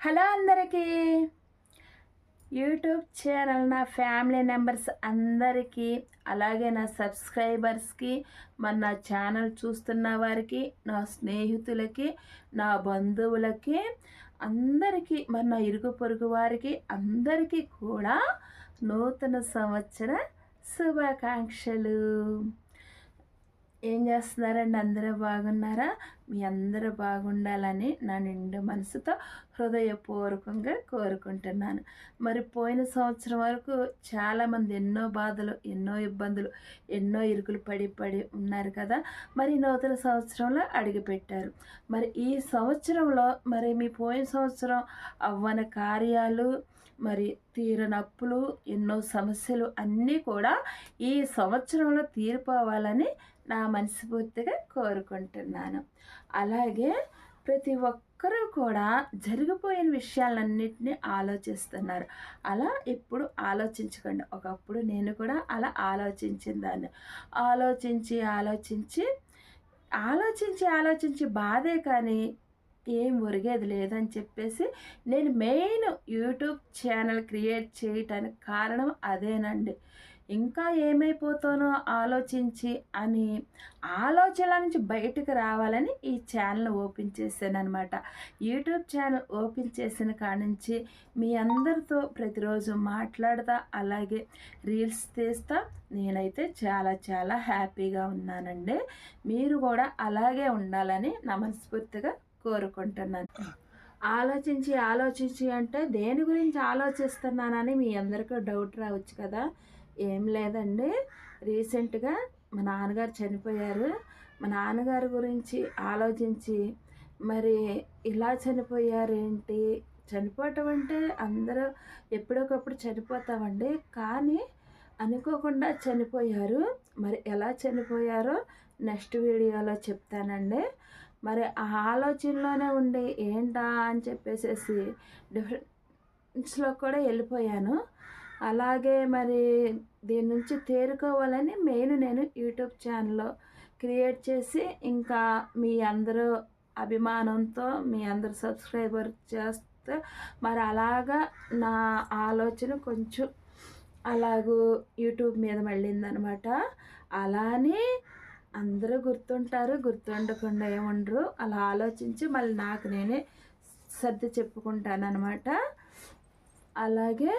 Hello అందరికీ. YouTube channel నా family members అందరికీ అలాగే నా సబ్స్క్రైబర్స్కి మన నా ఛానల్ చూస్తున్న వారికి నా స్నేహితులకి నా బంధువులకి అందరికీ మన నా ఇరుగు పొరుగు వారికి అందరికీ కూడా నూతన సంవత్సర శుభాకాంక్షలు. ఏం చేస్తున్నారండి? అందరూ బాగున్నారా? మీ అందరూ బాగుండాలని నా నిండు మనసుతో హృదయపూర్వకంగా కోరుకుంటున్నాను. మరి పోయిన సంవత్సరం వరకు చాలామంది ఎన్నో బాధలు ఎన్నో ఇబ్బందులు ఎన్నో ఇరుకులు పడి పడి ఉన్నారు కదా? మరి నూతన సంవత్సరంలో అడిగిపెట్టారు. మరి ఈ సంవత్సరంలో మరి మీ పోయిన సంవత్సరం అవ్వని కార్యాలు మరి తీరనప్పులు ఎన్నో సమస్యలు అన్నీ కూడా ఈ సంవత్సరంలో తీరిపోవాలని నా మనస్ఫూర్తిగా కోరుకుంటున్నాను. అలాగే ప్రతి ఒక్కరూ కూడా జరిగిపోయిన విషయాలన్నింటినీ ఆలోచిస్తున్నారు. అలా ఇప్పుడు ఆలోచించకండి. ఒకప్పుడు నేను కూడా అలా ఆలోచించిన దాన్ని ఆలోచించి ఆలోచించి ఆలోచించి ఆలోచించి బాధే కానీ ఏం ఒరిగేది లేదని చెప్పేసి నేను మెయిన్ యూట్యూబ్ ఛానల్ క్రియేట్ చేయటానికి కారణం అదేనండి. ఇంకా ఏమైపోతానో ఆలోచించి అని ఆలోచనల నుంచి బయటకు రావాలని ఈ ఛానల్ ఓపెన్ చేశాను అనమాట యూట్యూబ్ ఛానల్ ఓపెన్ చేసిన కానుంచి మీ అందరితో ప్రతిరోజు మాట్లాడతా అలాగే రీల్స్ తీస్తా నేనైతే చాలా చాలా హ్యాపీగా ఉన్నానండి. మీరు కూడా అలాగే ఉండాలని నా మనస్ఫూర్తిగా కోరుకుంటున్నాను. ఆలోచించి ఆలోచించి అంటే దేని గురించి ఆలోచిస్తున్నానని మీ అందరికీ డౌట్ రావచ్చు కదా. ఏం లేదండి. రీసెంట్గా మా నాన్నగారు చనిపోయారు. మా నాన్నగారి గురించి ఆలోచించి మరి ఇలా చనిపోయారేంటి చనిపోవటం అంటే అందరూ ఎప్పుడొకప్పుడు చనిపోతామండి. కానీ అనుకోకుండా చనిపోయారు. మరి ఎలా చనిపోయారో నెక్స్ట్ వీడియోలో చెప్తానండి. మరి ఆ ఆలోచనలోనే ఉండి ఏంటా అని చెప్పేసేసి డిఫరెన్స్లో కూడా వెళ్ళిపోయాను. అలాగే మరి దీని నుంచి తేరుకోవాలని మెయిన్ నేను యూట్యూబ్ ఛానల్లో క్రియేట్ చేసి ఇంకా మీ అందరూ అభిమానంతో మీ అందరు సబ్స్క్రైబర్ చేస్తే మరి అలాగా నా ఆలోచన కొంచెం అలాగూ యూట్యూబ్ మీద మళ్ళిందనమాట. అలానే అందరూ గుర్తుంటారు గుర్తుండకుండా ఏముండరు. అలా ఆలోచించి మళ్ళీ నాకు నేనే సర్ది చెప్పుకుంటాను అనమాట అలాగే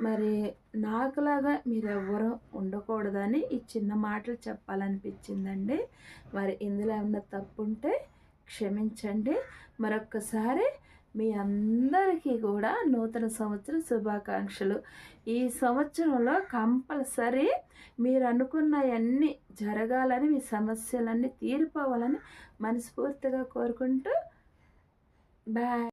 మరి నాకులాగా మీరు ఎవరు ఉండకూడదని ఈ చిన్న మాటలు చెప్పాలనిపించిందండి. మరి ఇందులో ఏమన్నా తప్పు ఉంటే క్షమించండి. మరొక్కసారి మీ అందరికీ కూడా నూతన సంవత్సర శుభాకాంక్షలు. ఈ సంవత్సరంలో కంపల్సరీ మీరు అనుకున్నవన్నీ జరగాలని మీ సమస్యలన్నీ తీరిపోవాలని మనస్ఫూర్తిగా కోరుకుంటూ బాయ్.